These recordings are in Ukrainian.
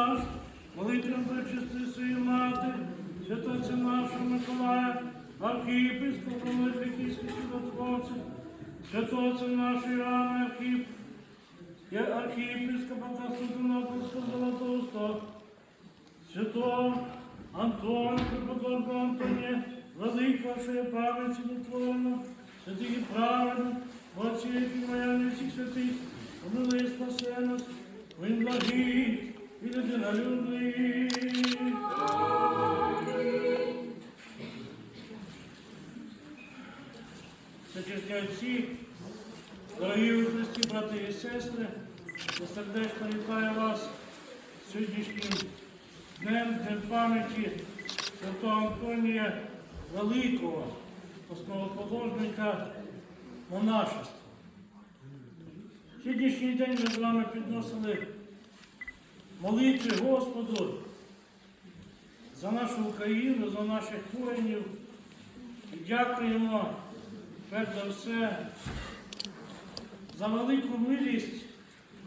наш, молитвам пречисти свої мати, святоця нашого Миколая, архієпископа Мельфикійських чудотворців, святоця нашої Іоанна Архіп, архієпископа Константинопольського Золотоуста, святого Антона, преподобного Антонія, великого, правиці нетворено, святих і праведних, отці, які моя всіх святих, помили спасе нас, він благий і людинолюбний. Всечесні отці, дорогі у брати і сестри, я сердечно вітаю вас сьогоднішнім днем, днем пам'яті Святого Антонія Великого, основоположника монашества. Сьогоднішній день ми з вами підносили молитви Господу за нашу Україну, за наших воїнів. І дякуємо перш за все за велику милість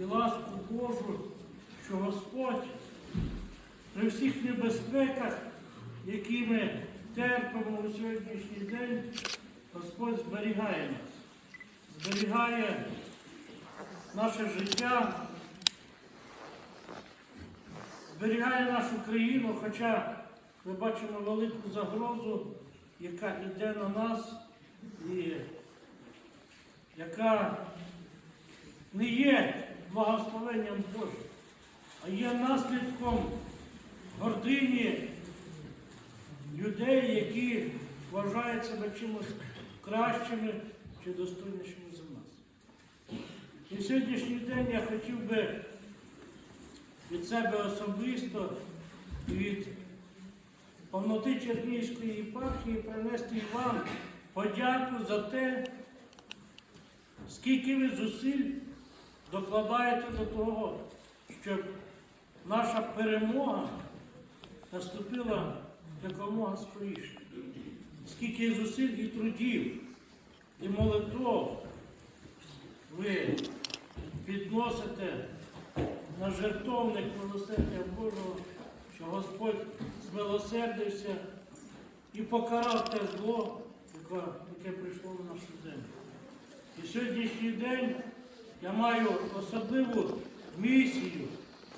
і ласку Божу, що Господь при всіх небезпеках, які ми терпимо у сьогоднішній день, Господь зберігає нас, зберігає наше життя, зберігає нашу країну, хоча ми бачимо велику загрозу, яка йде на нас і яка не є благословенням Божим, а є наслідком гордині людей, які вважають себе чимось кращими чи достойнішими за нас. І сьогоднішній день я хотів би від себе особисто від повноти Чернігівської єпархії принести вам подяку за те, скільки ви зусиль докладаєте до того, щоб наша перемога наступила якомога скоріше. Скільки зусиль і трудів, і молитов ви підносите на жертовник милосердя Божого, що Господь змилосердився і покарав те зло, яке, прийшло на нашу землю. І сьогоднішній день я маю особливу місію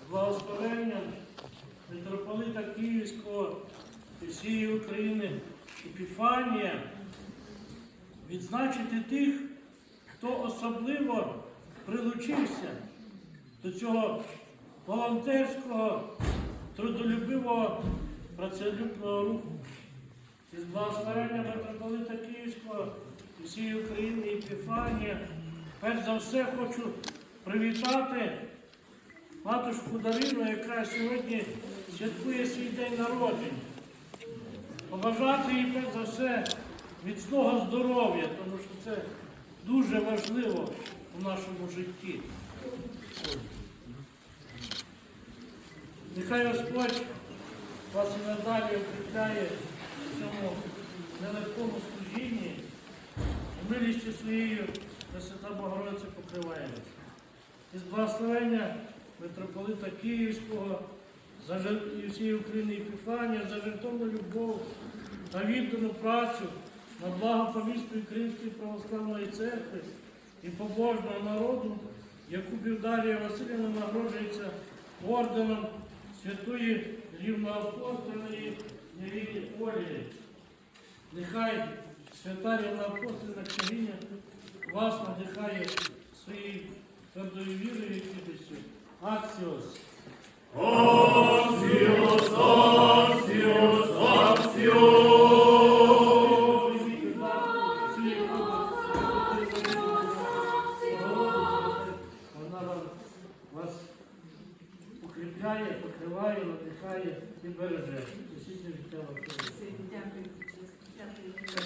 з благословенням митрополита Київського і всієї України Епіфанія відзначити тих, хто особливо прилучився до цього волонтерського, трудолюбивого, працелюбного руху. Із благословення митрополита Київського всієї України Епіфанія. Перш за все хочу привітати матушку Дарину, яка сьогодні святкує свій день народження. Побажати їй перш за все міцного здоров'я, тому що це дуже важливо у нашому житті. Нехай Господь вас і надалі укріпляє в цьому нелегкому служінні і милістю своєю Пресвята Богородиця покриває вас. Із благословення митрополита Київського і всієї України Епіфанія, за жертовну любов та віддану працю на благо помісту Української православної церкви і побожного народу, яку Дар'я Васильівна нагороджується орденом святої рівноапостольної Невії Олії. Нехай свята рівноапостольна княгиня вас надихає своєю твердою вірою і кількістю. Аксіос. Вона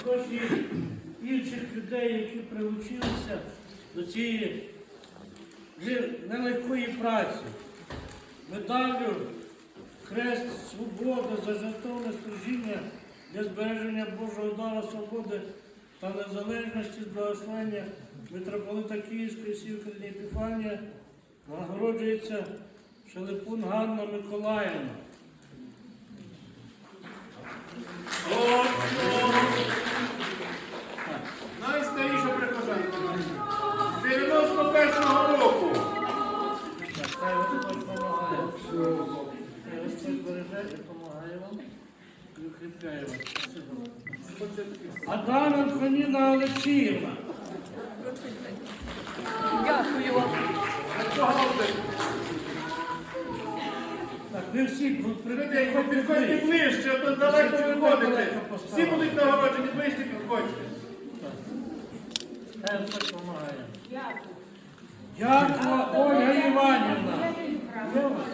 Також і інших людей, які прилучилися до цієї нелегкої праці. Медаллю Хрест Свободи за жертовне служіння для збереження Божого дару свободи та незалежності з благословення митрополита Київської всієї України Епіфанія нагороджується Шелепун Ганна Миколаївна. 91 року. Хай береже і допомагає вам і укріпляє вас. Адам Антоніна Олексіївна. Дякую вам. Так, ви всі Підходьте підходьте ближче, а то далеко виходите. Всі будуть нагороджені, ближче підходьте. Хай Господь ем, допомагає. Дякую. Ольга Іванівна. Є у вас?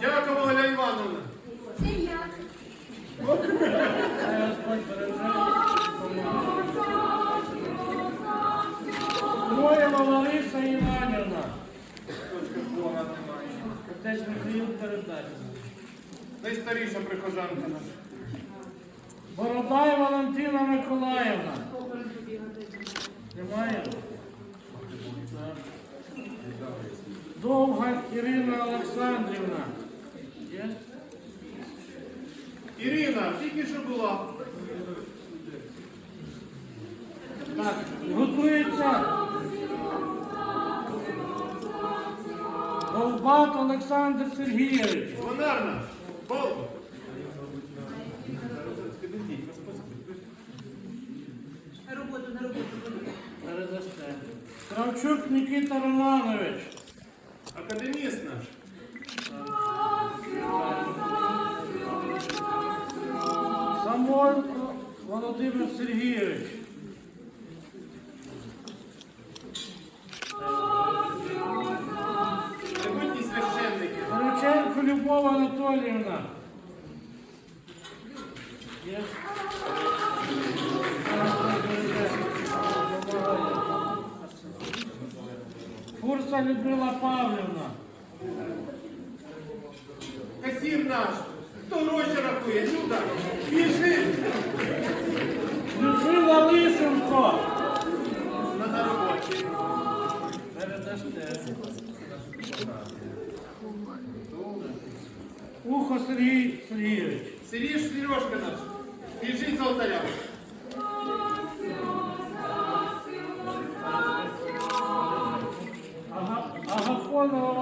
Дякую, Оля Івановна. Хай Господь береже і допомагає. Троєва Лариса Іванівна. Отець Михаїл передача. Найстаріша прихожанка наша. Бородай Валентина Миколаївна. Немає? Довга Ірина Олександрівна. Є? Ірина, тільки що була. Так, готується. Довбат Олександр Сергійович. Звонар наш. Болго. На роботу, на роботу. Передасте. Кравчук Нікіта Романович. Академіст наш. Самойко Володимир Сергійович. Порученко Любов Анатоліївна. Фурса Людмила Павлівна. Касір наш. Хто гроші рахує? Люда, біжи. Людмила Лисенко. На на роботі. Передасте. Ухо Сергій Сергійович. Сиріж Сережка наш. Біжить з алтаря.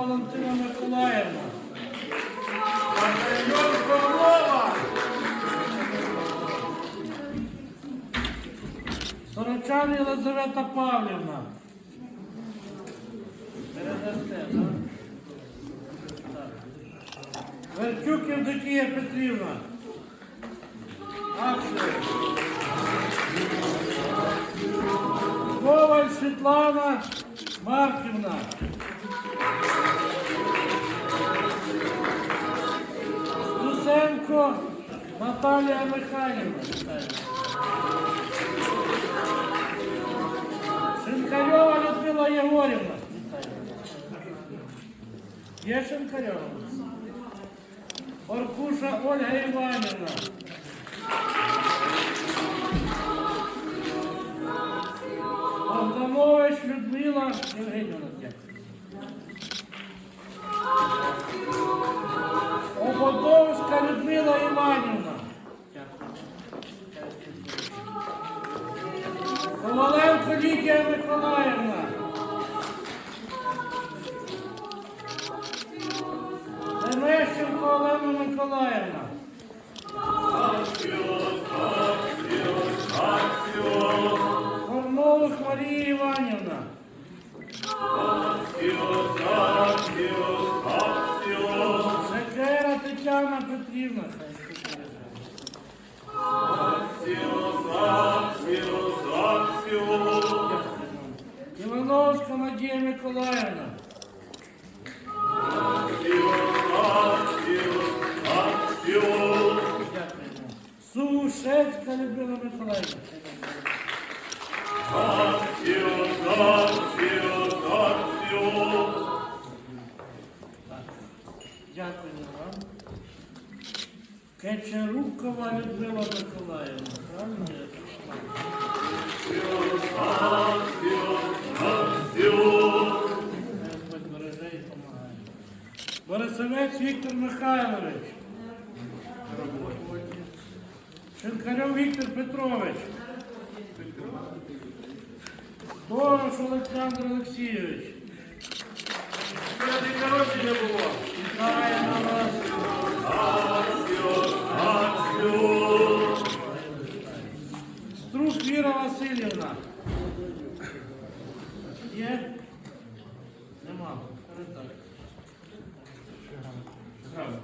Валентина Миколаївна. Сорочан Єлизавета Павлівна. Передасте, так? Верчук Євдокія Петрівна. Аксел. Коваль Світлана Марківна. Стусенко Наталія Михайлівна. Вітаю. Шинкарьова Людмила Єгорівна. Вітаю. Є Шинкарьова? Оркуша Ольга Іванівна. Богданович Людмила Євгенівна. 立马 Кечерукова Людмила Миколаївна. Правильно я допомагає. Борисовець Віктор Михайлович. Шинкарьов Віктор Петрович. Дорош Олександр Олексійович. День народження було. Вітаємо вас. Віра Васильівна. Є? Нема. Передай.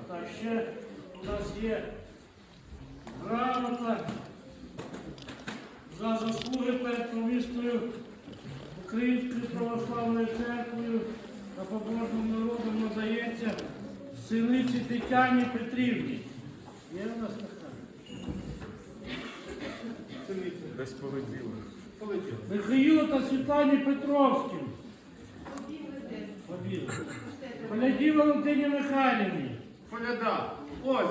Так, ще у нас є грамота за заслуги перед помістою Українською православною церквою та побожним народом надається синиці Тетяні Петрівні. Є у нас така? Десь. Полетіло. Михаїлу та Світлані Петровським. Побіли. Поляді Валентині Михайлівні. Коляда. Ось.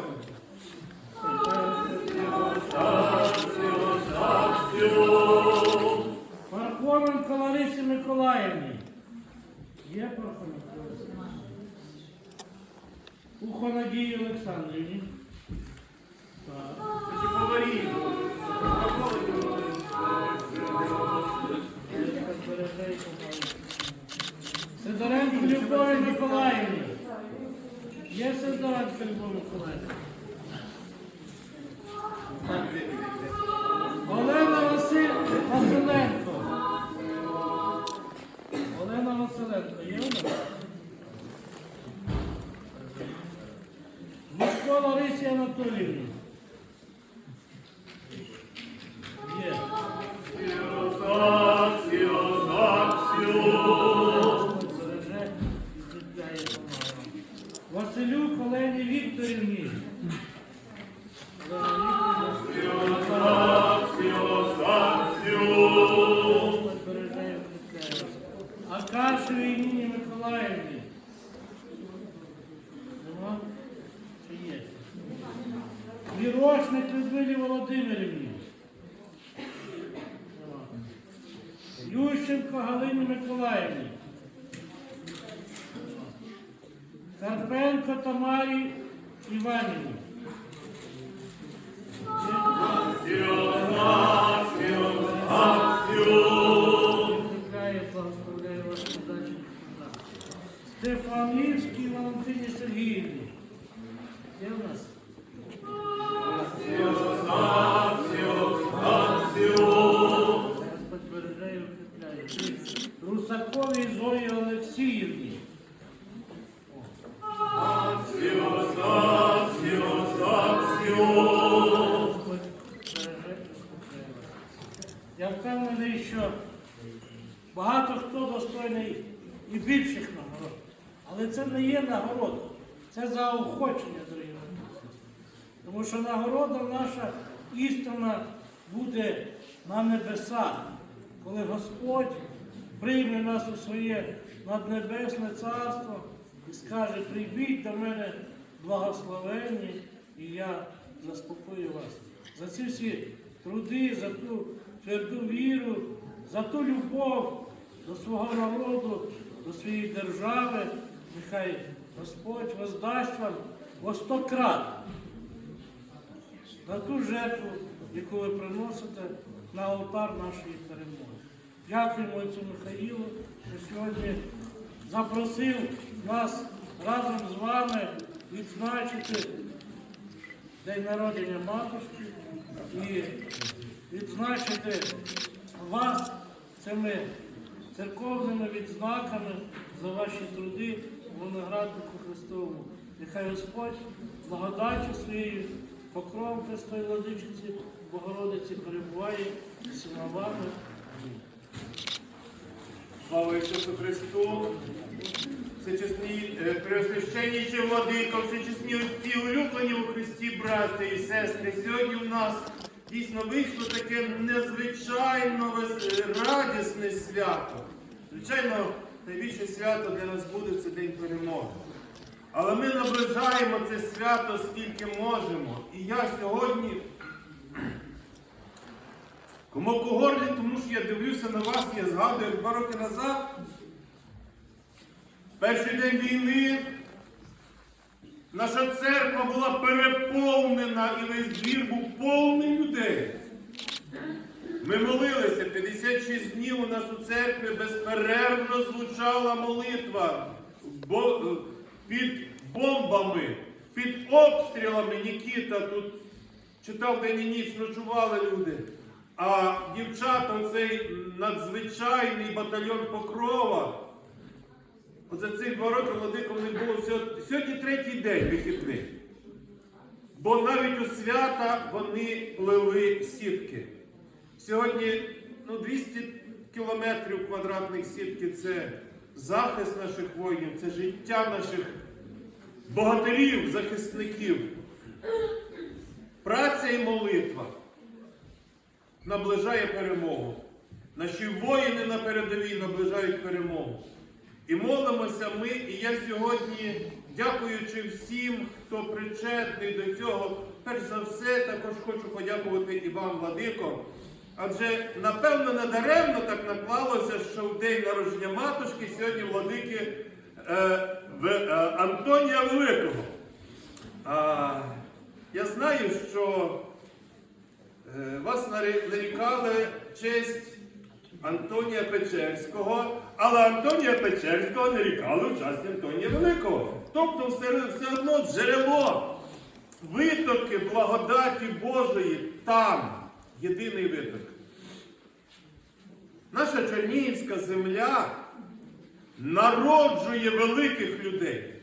Пархоменко Ларисі Миколаївні. Є Пархоменко? Ухо Надії Олександрівні. Так. Сидоренко Любові Миколаївні. Є Сидоренко Любові Миколаївні. Карпенко Тамарі Іванівні. Стефанівській Валентині Сергіївні. Де у нас? Це заохочення, дорогі. Тому що нагорода наша істина буде на небесах, коли Господь прийме нас у своє наднебесне царство і скаже, прийдіть до мене благословенні, і я заспокою вас. За ці всі труди, за ту тверду віру, за ту любов до свого народу, до своєї держави, нехай Господь воздасть вам во сто крат за ту жертву, яку ви приносите на алтар нашої перемоги. Дякуємо отцю Михаїлу, що сьогодні запросив нас разом з вами відзначити День народження матушки і відзначити вас цими церковними відзнаками за ваші труди винограднику Христовому. Нехай Господь благодаттю своєю покровом Христої Владичиці, Богородиці перебуває всіма вами. Слава Ісусу Христу! Всечесні, е, Преосвященніші владико, всечесні отці, улюблені у Христі, брати і сестри. Сьогодні в нас дійсно вийшло таке незвичайно радісне свято. Звичайно, найбільше свято для нас буде це День перемоги. Але ми наближаємо це свято скільки можемо. І я сьогодні Комок у горлі, тому що я дивлюся на вас, я згадую два роки назад. Перший день війни Наша церква була переповнена і весь двір був повний людей. Ми молилися 56 днів у нас у церкві безперервно звучала молитва під бомбами, під обстрілами. Нікіта тут читав день і ніч, ночували люди. А дівчата, цей надзвичайний батальйон Покрова. За цих два роки владиком не було. Сьогодні третій день вихідний. Бо навіть у свята вони плели сітки. Сьогодні ну, 200 кілометрів квадратних сітки це захист наших воїнів, це життя наших богатирів, захисників. Праця і молитва наближає перемогу. Наші воїни на передовій наближають перемогу. І молимося ми, і я сьогодні, дякуючи всім, хто причетний до цього, перш за все, також хочу подякувати і вам, Владико. Адже, напевно, надаремно так наклалося, що в день народження матушки сьогодні владики е, в, е, Антонія Великого. А, я знаю, що е, вас нарікали честь Антонія Печерського, але Антонія Печерського нарікали в часі Антонія Великого. Тобто все, все одно джерело, витоки благодаті Божої там єдиний виток. Наша Чернігівська земля народжує великих людей.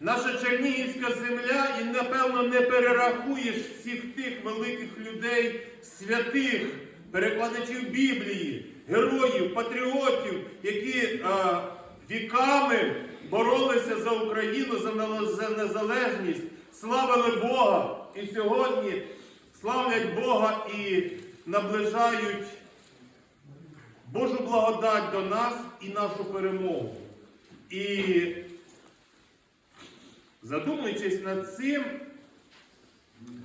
Наша Чернігівська земля, і напевно не перерахуєш всіх тих великих людей, святих, перекладачів Біблії, героїв, патріотів, які а, віками боролися за Україну, за незалежність, славили Бога і сьогодні славлять Бога і наближають Божу благодать до нас і нашу перемогу. І Задумуючись над цим,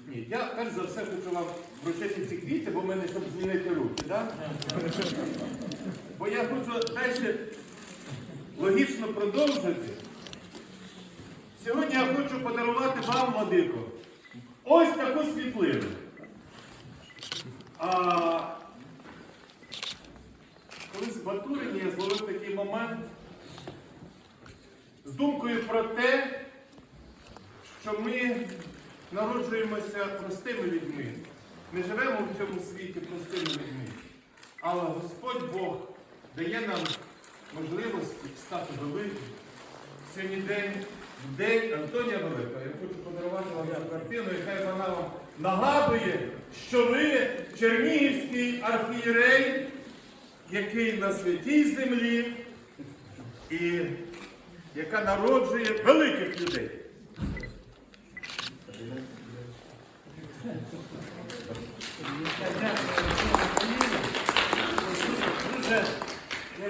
ні, я перш за все хочу вам вручити ці квіти, бо в мене щоб змінити руки. Да? Бо я хочу далі логічно продовжити. Сьогодні я хочу подарувати вам, Владико, ось таку світлину. А, колись в Батурині я зловив такий момент з думкою про те, що ми народжуємося простими людьми. Ми живемо в цьому світі простими людьми. Але Господь Бог дає нам можливості стати великим. Сьогодні день, день Антонія Великого. Я хочу подарувати вам цю картину, хай вона вам нагадує, що ви Чернігівський архієрей, який на святій землі і яка народжує великих людей. Дуже